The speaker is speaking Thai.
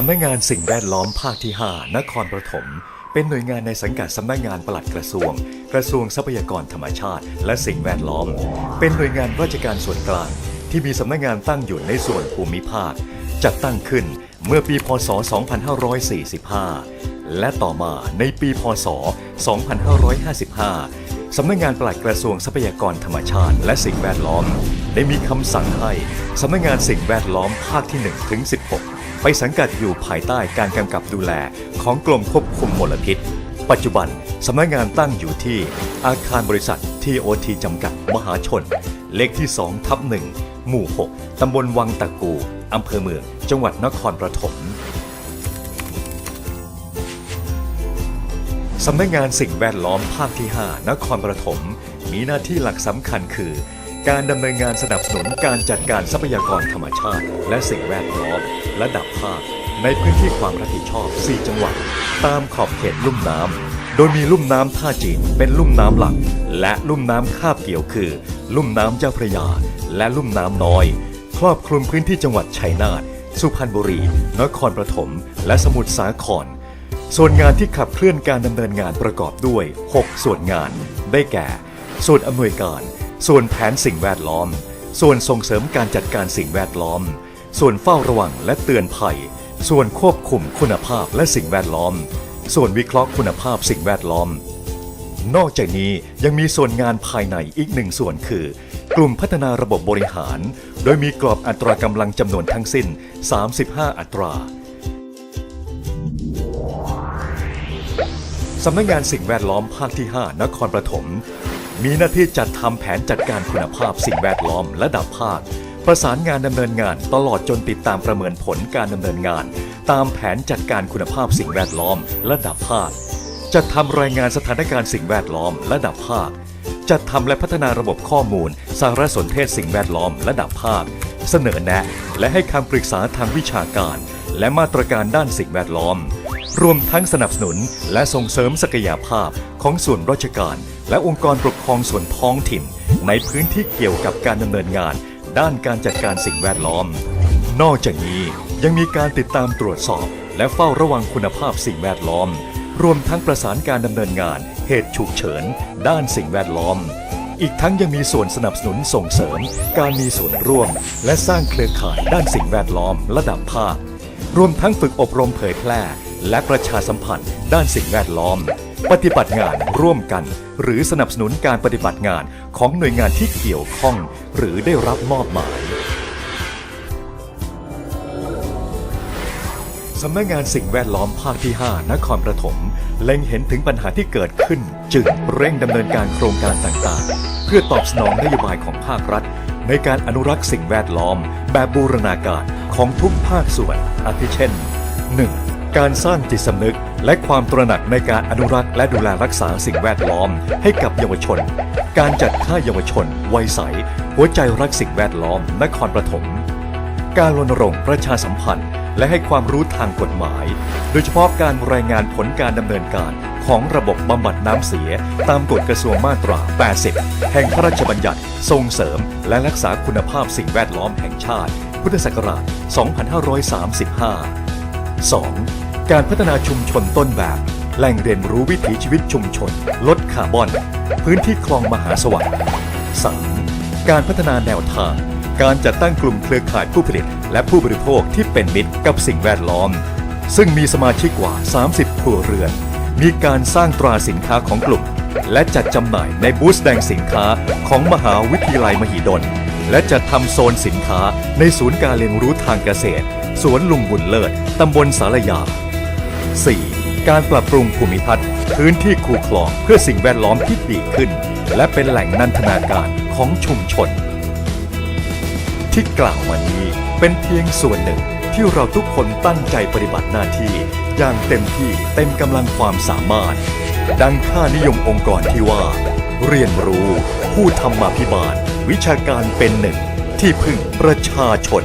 สำนักงานสิ่งแวดล้อมภาคที่ 5 นครปฐม เป็นหน่วยงานในสังกัดสำนักงานปลัดกระทรวง กระทรวงทรัพยากรธรรมชาติ และสิ่งแวดล้อม เป็นหน่วยงานราชการส่วนกลาง ที่มีสำนักงานตั้งอยู่ในส่วนภูมิภาค จัดตั้งขึ้นเมื่อปีพศ 2545 และต่อมาในปีพศ 2555สำนักงานปลัดกระทรวงทรัพยากรธรรมชาติ และสิ่งแวดล้อม ได้มีคำสั่งให้สำนักงานสิ่งแวดล้อมภาคที่ 1 ถึง 16 ไปสังกัดอยู่ภายใต้การกำกับดูแลของกรมควบคุมมลพิษ ปัจจุบันสำนักงานตั้งอยู่ที่อาคารบริษัท TOT จำกัดมหาชน เลขที่2ทับ1หมู่ 6 ตำบลวังตะกูอำเภอเมือง จังหวัดนครปฐมสำนักงานสิ่งแวดล้อมภาคที่ 5 นครปฐมมีหน้าที่หลักสำคัญคือ การดำเนินงานสนับสนุนการจัดการทรัพยากรธรรมชาติ และสิ่งแวดล้อมระดับภาค ในพื้นที่ความรับผิดชอบ 4 จังหวัด ตามขอบเขตลุ่มน้ำ โดยมีลุ่มน้ำท่าจีนเป็นลุ่มน้ำหลัก และลุ่มน้ำคาบเกี่ยวคือ ลุ่มน้ำเจ้าพระยา และลุ่มน้ำน้อย ครอบคลุมพื้นที่จังหวัดชัยนาทสุพรรณบุรี นครปฐมและสมุทรสาครส่วนงานที่ขับเคลื่อนการดำเนินงานประกอบด้วย 6 ส่วนงาน ได้แก่ ส่วนอำนวยการ ส่วนแผนสิ่งแวดล้อม ส่วนส่งเสริมการจัดการสิ่งแวดล้อม ส่วนเฝ้าระวังและเตือนภัย ส่วนควบคุมคุณภาพและสิ่งแวดล้อม ส่วนวิเคราะห์คุณภาพสิ่งแวดล้อม นอกจากนี้ยังมีส่วนงานภายในอีกหนึ่งส่วนคือ กลุ่มพัฒนาระบบบริหาร โดยมีกรอบอัตรากำลังจำนวนทั้งสิ้น 35 อัตราสำนักงานสิ่งแวดล้อมภาคที่ 5 นครปฐม มีหน้าที่จัดทำแผนจัดการคุณภาพสิ่งแวดล้อมระดับภาค ประสานงานดำเนินงานตลอดจนติดตามประเมินผลการดำเนินงาน ตามแผนจัดการคุณภาพสิ่งแวดล้อมระดับภาค จัดทำรายงานสถานการณ์สิ่งแวดล้อมระดับภาค จัดทำและพัฒนาระบบข้อมูล สารสนเทศสิ่งแวดล้อมระดับภาค เสนอแนะ และให้คำปรึกษาทางวิชาการ และมาตรการด้านสิ่งแวดล้อม รวมทั้งสนับสนุนและส่งเสริมศักยภาพของส่วนราชการ และองค์กรปกครองส่วนท้องถิ่น ในพื้นที่เกี่ยวกับการดำเนินงาน ด้านการจัดการสิ่งแวดล้อม นอกจากนี้ยังมีการติดตามตรวจสอบ และเฝ้าระวังคุณภาพสิ่งแวดล้อม รวมทั้งประสานการดำเนินงาน เหตุฉุกเฉิน ด้านสิ่งแวดล้อม อีกทั้งยังมีส่วนสนับสนุนส่งเสริม การมีส่วนร่วม และสร้างเครือข่ายด้านสิ่งแวดล้อม ระดับภาครวมทั้งฝึกอบรมเผยแพร่ และประชาสัมพันธ์ด้านสิ่งแวดล้อม ปฏิบัติงานร่วมกัน หรือสนับสนุนการปฏิบัติงานของหน่วยงานที่เกี่ยวข้อง หรือได้รับมอบหมายสำนักงานสิ่งแวดล้อมภาคที่ 5 นครปฐมเล็งเห็นถึงปัญหาที่เกิดขึ้น จึงเร่งดำเนินการโครงการต่างๆ เพื่อตอบสนองนโยบายของภาครัฐ ในการอนุรักษ์สิ่งแวดล้อม แบบบูรณาการของทุกภาคส่วนอาทิเช่น 1. การสร้างจิตสำนึก และความตระหนักในการอนุรักษ์และดูแลรักษาสิ่งแวดล้อม ให้กับเยาวชน การจัดค่ายเยาวชน วัยใส หัวใจรักสิ่งแวดล้อม นครปฐม การรณรงค์ประชาสัมพันธ์ และให้ความรู้ทางกฎหมาย โดยเฉพาะการรายงานผลการดำเนินการของระบบบำบัดน้ำเสีย ตามกฎกระทรวงมาตรา 80 แห่งพระราชบัญญัติส่งเสริม และรักษาคุณภาพสิ่งแวดล้อมแห่งชาติ พุทธศักราช 2535 2. การพัฒนาชุมชนต้นแบบ แหล่งเรียนรู้วิถีชีวิตชุมชน ลดคาร์บอน พื้นที่คลองมหาสวัสดิ์ 3. การพัฒนาแนวทาง การจัดตั้งกลุ่มเครือข่ายผู้ผลิต และผู้บริโภคที่เป็นมิตรกับสิ่งแวดล้อม ซึ่งมีสมาชิกกว่า 30 ครัวเรือน มีการสร้างตราสินค้าของกลุ่ม และจัดจำหน่ายในบูธแสดงสินค้าของมหาวิทยาลัยมหิดล และจัดทำโซนสินค้าในศูนย์การเรียนรู้ทางเกษตร สวนลุงบุญเลิศ ตำบลสารยา 4. การปรับปรุงภูมิทัศน์ พื้นที่คูคลองเพื่อสิ่งแวดล้อมที่ดีขึ้น และเป็นแหล่งนันทนาการของชุมชน ที่กล่าวมานี้เป็นเพียงส่วนหนึ่งที่เราทุกคนตั้งใจปฏิบัติหน้าที่ อย่างเต็มที่เต็มกำลังความสามารถ ดังค่านิยมองค์กรที่ว่า เรียนรู้ ผู้ธรรมาภิบาล วิชาการเป็นหนึ่ง ที่พึ่งประชาชน